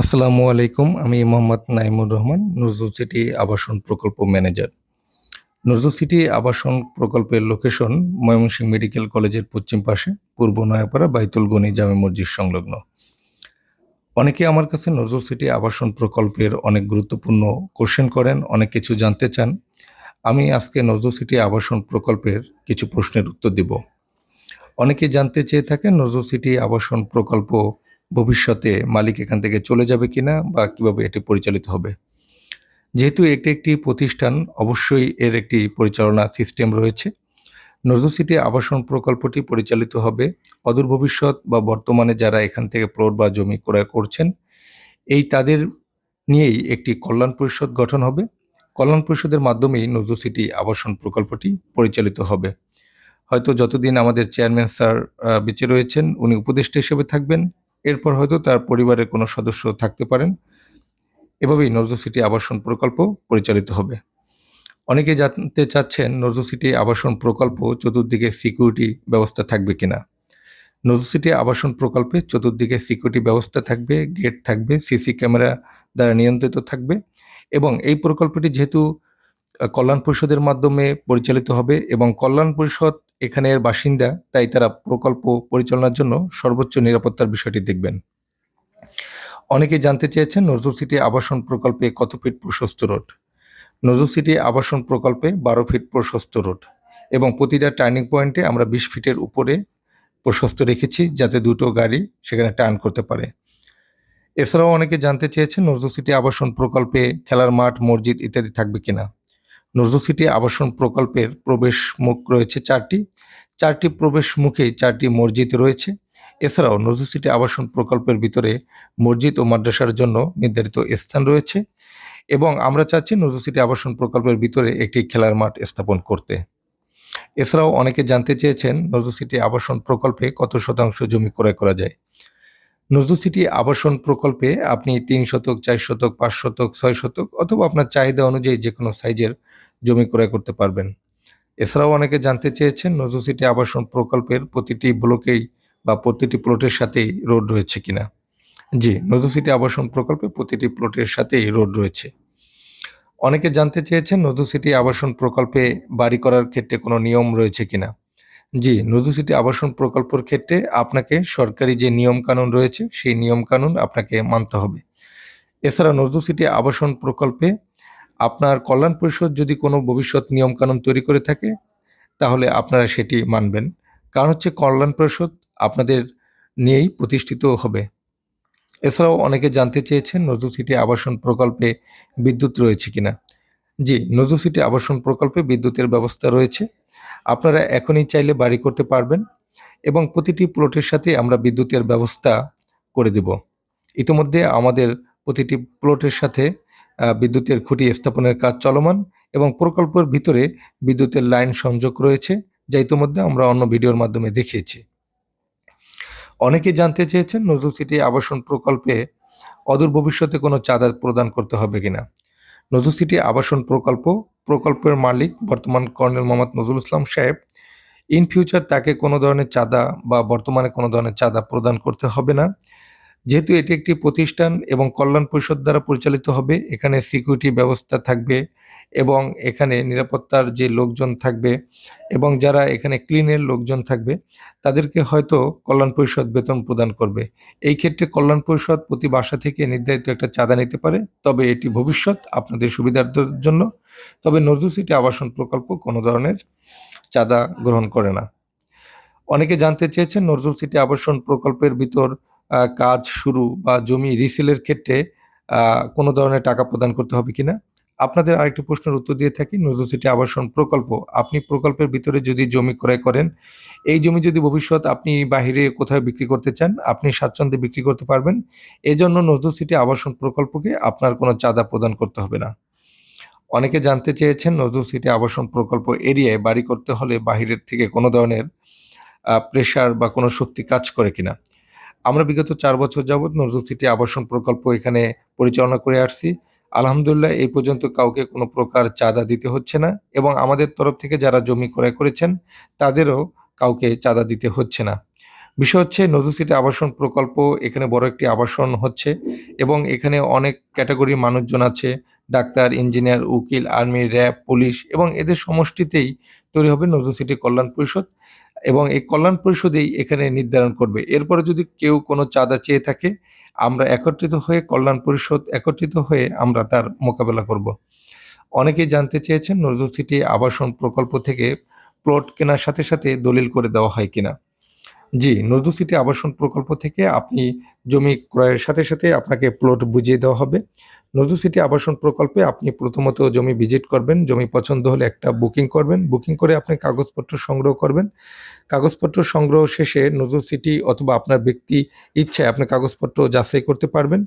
আসসালামু আলাইকুম, আমি মোহাম্মদ নাইমুর রহমান নজরুল সিটি আবাসন প্রকল্প ম্যানেজার। নজরুল সিটি আবাসন প্রকল্পের লোকেশন ময়মনসিংহ মেডিকেল কলেজের পশ্চিম পাশে, পূর্ব নয়াপাড়া বাইতুল গনি জামে মসজিদ সংলগ্ন। অনেকে আমার কাছে নজরুল সিটি আবাসন প্রকল্পের অনেক গুরুত্বপূর্ণ কোশ্চেন করেন, অনেক কিছু জানতে চান। আমি আজকে নজরুল সিটি আবাসন প্রকল্পের কিছু প্রশ্নের উত্তর দিব। অনেকে জানতে চেয়ে থাকেন নজরুল সিটি আবাসন প্রকল্প ভবিষ্যতে মালিক এখান থেকে চলে যাবে কিনা বা কীভাবে এটি পরিচালিত হবে। যেহেতু এটি একটি প্রতিষ্ঠান, অবশ্যই এর একটি পরিচালনা সিস্টেম রয়েছে। নজরুল সিটি আবাসন প্রকল্পটি পরিচালিত হবে। অদূর ভবিষ্যৎ বা বর্তমানে যারা এখান থেকে প্লট বা জমি ক্রয় করছেন, এই তাদের নিয়েই একটি কল্যাণ পরিষদ গঠন হবে। কল্যাণ পরিষদের মাধ্যমেই নজরুল সিটি আবাসন প্রকল্পটি পরিচালিত হবে। হয়তো যতদিন আমাদের চেয়ারম্যান স্যার বেঁচে রয়েছেন, উনি উপদেষ্টা হিসেবে থাকবেন। এরপর হয়তো তার পরিবারের কোনো সদস্য থাকতে পারেন। এভাবেই নজরুল সিটি আবাসন প্রকল্প পরিচালিত হবে। অনেকে জানতে চাচ্ছেন নজরুল সিটি আবাসন প্রকল্প চতুর্দিকে সিকিউরিটি ব্যবস্থা থাকবে কিনা। নজরুল সিটি আবাসন প্রকল্পে চতুর্দিকে সিকিউরিটি ব্যবস্থা থাকবে, গেট থাকবে, সিসি ক্যামেরা দ্বারা নিয়ন্ত্রিত থাকবে এবং এই প্রকল্পটি যেহেতু কল্যাণ পরিষদের মাধ্যমে পরিচালিত হবে এবং কল্যাণ পরিষদ এখানের বাসিন্দা, তাই তারা প্রকল্প পরিচালনার জন্য সর্বোচ্চ নিরাপত্তার বিষয়টি দেখবেন। অনেকে জানতে চেয়েছেন নজরুল সিটি আবাসন প্রকল্পে কত ফিট প্রশস্ত রোড। নজরুল সিটি আবাসন প্রকল্পে বারো ফিট প্রশস্ত রোড এবং প্রতিটা টার্নিং পয়েন্টে আমরা বিশ ফিটের উপরে প্রশস্ত রেখেছি যাতে দুটো গাড়ি সেখানে টার্ন করতে পারে। এছাড়াও অনেকে জানতে চেয়েছেন নজরুল সিটি আবাসন প্রকল্পে খেলার মাঠ, মসজিদ ইত্যাদি থাকবে কিনা। নজরুল সিটি আবাসন প্রকল্পের প্রবেশ মুখ রয়েছে চারটি। চারটি প্রবেশ মুখে চারটি মসজিদ রয়েছে। এছাড়াও নজরুল সিটি আবাসন প্রকল্পের ভিতরে মসজিদ ও মাদ্রাসার জন্য নির্ধারিত স্থান রয়েছে এবং আমরা চাচ্ছি নজরুল সিটি আবাসন প্রকল্পের ভিতরে একটি খেলার মাঠ স্থাপন করতে। এছাড়াও অনেকে জানতে চেয়েছেন নজরুল সিটি আবাসন প্রকল্পে কত শতাংশ জমি ক্রয় করা যায়। নজরুল সিটি আবাসন প্রকল্পে আপনি তিন শতক, চার শতক, পাঁচ শতক, ছয় শতক অথবা আপনার চাহিদা অনুযায়ী যে কোনো সাইজের জমি ক্রয় করতে পারবেন। এছাড়াও অনেকে জানতে চেয়েছেন নজরুল সিটি আবাসন প্রকল্পের প্রতিটি ব্লকেই বা প্রতিটি প্লটের সাথেই রোড রয়েছে কিনা। জি, নজরুল সিটি আবাসন প্রকল্পে প্রতিটি প্লটের সাথেই রোড রয়েছে। অনেকে জানতে চেয়েছেন নজরুল সিটি আবাসন প্রকল্পে বাড়ি করার ক্ষেত্রে কোনো নিয়ম রয়েছে কিনা। জি নজরুল সিটি আবাসন প্রকল্পের ক্ষেত্রে আপনাকে সরকারি যে নিয়ম কানুন রয়েছে, সেই নিয়ম কানুন আপনাকে মানতে হবে। এছাড়া নজরুল সিটি আবাসন প্রকল্পে আপনার কল্যাণ পরিষদ যদি কোনো ভবিষ্যৎ নিয়ম কানুন তৈরি করে থাকে, তাহলে আপনারা সেটি মানবেন। কারণ হচ্ছে কল্যাণ পরিষদ আপনাদের নিয়েই প্রতিষ্ঠিত হবে। এছাড়াও অনেকে জানতে চেয়েছেন নজরুল সিটি আবাসন প্রকল্পে বিদ্যুৎ রয়েছে কিনা। জি নজরুল সিটি আবাসন প্রকল্পে বিদ্যুতের ব্যবস্থা রয়েছে। আপনারা এখনই চাইলে বাড়ি করতে পারবেন এবং প্রতিটি প্লটের সাথে আমরা বিদ্যুতের ব্যবস্থা করে দেব। ইতিমধ্যে আমাদের প্রতিটি প্লটের সাথে বিদ্যুতের খুঁটি স্থাপনের কাজ চলমান এবং প্রকল্পের ভিতরে বিদ্যুতের লাইন সংযোগ রয়েছে যা ইতিমধ্যে আমরা অন্য ভিডিওর মাধ্যমে দেখিয়েছি। অনেকে জানতে চেয়েছেন নজরুল সিটি আবাসন প্রকল্পে অদূর ভবিষ্যতে কোনো চাঁদা প্রদান করতে হবে কিনা। নজরুল সিটি আবাসন প্রকল্প, প্রকল্পের মালিক বর্তমান কর্নেল মোহাম্মদ নজরুল ইসলাম সাহেব। ইন ফিউচার তাকে কোনো ধরনের চাঁদা বা বর্তমানে কোনো ধরনের চাঁদা প্রদান করতে হবে না। যেহেতু এটি একটি প্রতিষ্ঠান এবং কল্যাণ পরিষদ দ্বারা পরিচালিত হবে, এখানে সিকিউরিটি ব্যবস্থা থাকবে এবং এখানে নিরাপত্তার যে লোকজন থাকবে এবং যারা এখানে ক্লিনের লোকজন থাকবে, তাদেরকে হয়তো কল্যাণ পরিষদ বেতন প্রদান করবে। এই ক্ষেত্রে কল্যাণ পরিষদ প্রতি বাসা থেকে নির্ধারিত একটা চাঁদা নিতে পারে, তবে এটি ভবিষ্যৎ আপনাদের সুবিধার্থের জন্য। তবে নজরুল সিটি আবাসন প্রকল্প কোনো ধরনের চাঁদা গ্রহণ করে না। অনেকে জানতে চেয়েছেন নজরুল সিটি আবাসন প্রকল্পের ভিতর কাজ শুরু বা জমি রিসেলের ক্ষেত্রে কোনো ধরনের টাকা প্রদান করতে হবে কিনা? আপনাদের আরেকটি প্রশ্নের উত্তর দিয়ে থাকি। নজরুল সিটি আবাসন প্রকল্প, আপনি প্রকল্পের ভিতরে যদি জমি ক্রয় করেন, এই জমি যদি ভবিষ্যৎ আপনি বাহিরে কোথাও বিক্রি করতে চান, আপনি স্বাচ্ছন্দ্যে বিক্রি করতে পারবেন। এজন্য নজরুল সিটি আবাসন প্রকল্পকে আপনার কোনো চাঁদা প্রদান করতে হবে না। অনেকে জানতে চেয়েছেন, নজরুল সিটি আবাসন প্রকল্প এরিয়ায় বাড়ি করতে হলে বাহিরের থেকে কোনো ধরনের প্রেশার বা কোনো শক্তি কাজ করে কিনা? আমরা বিগত চার বছর যাবৎ নজরুল সিটি আবাসন প্রকল্প এখানে পরিচালনা করে আসছি। আলহামদুলিল্লাহ, এই পর্যন্ত কাউকে কোনো প্রকার চাঁদা দিতে হচ্ছে না এবং আমাদের তরফ থেকে যারা জমি ক্রয় করেছেন, তাদেরও কাউকে চাঁদা দিতে হচ্ছে না। বিষয় হচ্ছে, নজরুল সিটি আবাসন প্রকল্প এখানে বড় একটি আবাসন হচ্ছে এবং এখানে অনেক ক্যাটাগরির মানুষজন আছে, ডাক্তার, ইঞ্জিনিয়ার, উকিল, আর্মি, র্যাব, পুলিশ এবং এদের সমষ্টিতেই তৈরি হবে নজরুল সিটি কল্যাণ পরিষদ। এবং এই কল্যাণ পরিষদেই এখানে নির্ধারণ করবে। এরপরে যদি কেউ কোনো চাঁদা চেয়ে থাকে, আমরা একত্রিত হয়ে কল্যাণ পরিষদ একত্রিত হয়ে আমরা তার মোকাবেলা করব। অনেকেই জানতে চেয়েছেন নজরুল সিটি আবাসন প্রকল্প থেকে প্লট কেনার সাথে সাথে দলিল করে দেওয়া হয় কিনা। জি, নজরুল সিটি আবাসন প্রকল্প থেকে আপনি জমি ক্রয়ের সাথে সাথে আপনাকে প্লট বুঝিয়ে দেওয়া হবে। নজরুল সিটি আবাসন প্রকল্পে আপনি প্রথমত জমি ভিজিট করবেন, জমি পছন্দ হলে একটা বুকিং করবেন বুকিং করে আপনি কাগজপত্র সংগ্রহ করবেন। কাগজপত্র সংগ্রহ শেষে নজরুল সিটি অথবা আপনার ব্যক্তি ইচ্ছায় আপনি কাগজপত্র যাচাই করতে পারবেন।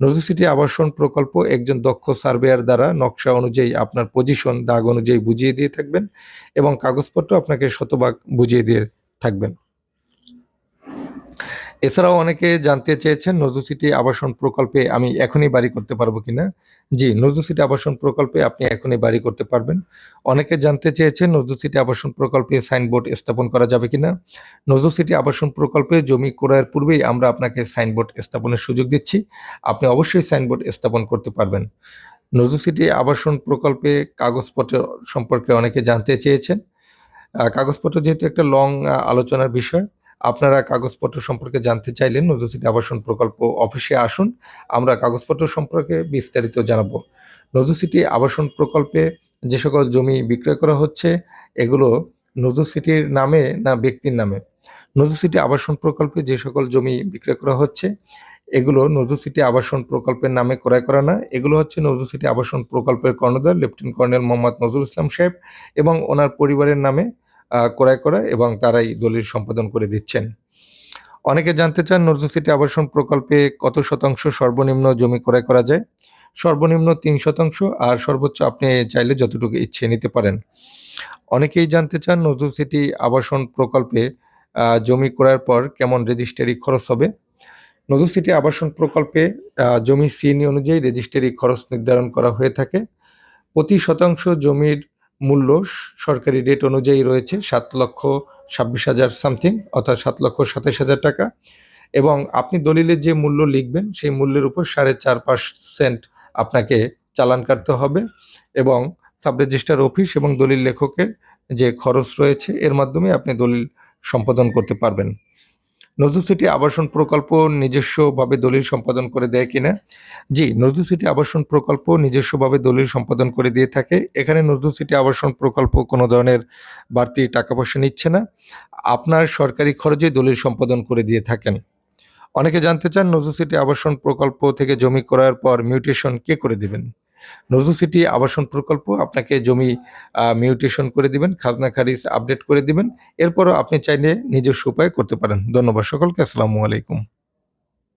নজরুল সিটি আবাসন প্রকল্প একজন দক্ষ সার্ভেয়ার দ্বারা নকশা অনুযায়ী আপনার পজিশন দাগ অনুযায়ী বুঝিয়ে দিয়ে থাকবেন এবং কাগজপত্র আপনাকে শতভাগ বুঝিয়ে দিয়ে থাকবেন। এছাড়াও অনেকে জানতে চেয়েছেন নজরুল সিটি আবাসন প্রকল্পে আমি এখনই বাড়ি করতে পারব কিনা? জি, নজরুল সিটি আবাসন প্রকল্পে আপনি এখনই বাড়ি করতে পারবেন। অনেকে জানতে চেয়েছেন নজরুল সিটি আবাসন প্রকল্পে সাইনবোর্ড স্থাপন করা যাবে কিনা? নজরুল সিটি আবাসন প্রকল্পে জমি ক্রয়ের পূর্বেই আমরা আপনাকে সাইনবোর্ড স্থাপনের সুযোগ দিচ্ছি। আপনি অবশ্যই সাইনবোর্ড স্থাপন করতে পারবেন। নজরুল সিটি আবাসন প্রকল্পে কাগজপত্র সম্পর্কে অনেকে জানতে চেয়েছেন। কাগজপত্র যেহেতু একটা লং আলোচনার বিষয় আপনারা কাগজপত্র সম্পর্কে জানতে চাইলে নজরুল আবাসন প্রকল্প অফিসে আসুন। আমরা কাগজপত্র সম্পর্কে বিস্তারিত জানাব। নজরুল সিটি আবাসন প্রকল্পে যে সকল জমি বিক্রয় করা হচ্ছে, এগুলো নজরুল সিটির নামে না ব্যক্তির নামে? নজরুল সিটি আবাসন প্রকল্পে যে সকল জমি বিক্রয় করা হচ্ছে, এগুলো নজরুল সিটি আবাসন প্রকল্পের নামে ক্রয় করা না। এগুলো হচ্ছে নজরুল সিটি আবাসন প্রকল্পের কর্ণধার লেফটেন্যান্ট কর্নেল মোহাম্মদ নজরুল ইসলাম সাহেব এবং ওনার পরিবারের নামে ক্রয় করা এবং তারাই দলিল সম্পাদন করে দিচ্ছেন। অনেকে জানতে চান নজরুল সিটি আবাসন প্রকল্পে কত শতাংশ সর্বনিম্ন জমি ক্রয় করা যায়? সর্বনিম্ন তিন শতাংশ আর সর্বোচ্চ আপনি চাইলে যতটুকু ইচ্ছে নিতে পারেন। অনেকেই জানতে চান নজরুল সিটি আবাসন প্রকল্পে জমি ক্রয়ের পর কেমন রেজিস্ট্রারি খরচ হবে? নজরুল সিটি আবাসন প্রকল্পে জমি সিএনই অনুযায়ী রেজিস্ট্রারি খরচ নির্ধারণ করা হয়ে থাকে। প্রতি শতাংশ জমির মূল্য সরকারি রেট অনুযায়ী রয়েছে সাত লক্ষ ছাব্বিশ হাজার সামথিং অর্থাৎ সাত লক্ষ সাতাশ হাজার টাকা। এবং আপনি দলিলের যে মূল্য লিখবেন, সেই মূল্যের উপর সাড়ে চার পার্সেন্ট আপনাকে চালান কাটতে হবে এবং সাব রেজিস্ট্রার অফিস এবং দলিল লেখকের যে খরচ রয়েছে, এর মাধ্যমে আপনি দলিল সম্পাদন করতে পারবেন। নজরুল সিটি আবাসন প্রকল্প নিজস্বভাবে দলিল সম্পাদন করে দেয় কিনা? জি, নজরুল সিটি আবাসন প্রকল্প নিজস্বভাবে দলিল সম্পাদন করে দিয়ে থাকে। এখানে নজরুল সিটি আবাসন প্রকল্প কোনো ধরনের বাড়তি টাকা পয়সা নিচ্ছে না। আপনার সরকারি খরচে দলিল সম্পাদন করে দিয়ে থাকেন। অনেকে জানতে চান নজরুল সিটি আবাসন প্রকল্প থেকে জমি করার পর মিউটেশন কে করে দিবেন? নজরুল সিটি আবাসন প্রকল্প আপনাকে জমি মিউটেশন করে দিবেন, খাজনা খারিজ আপডেট করে দিবেন। এরপরও আপনি চাইলে নিজস্ব উপায় করতে পারেন। ধন্যবাদ সকলকে, আসসালামু আলাইকুম।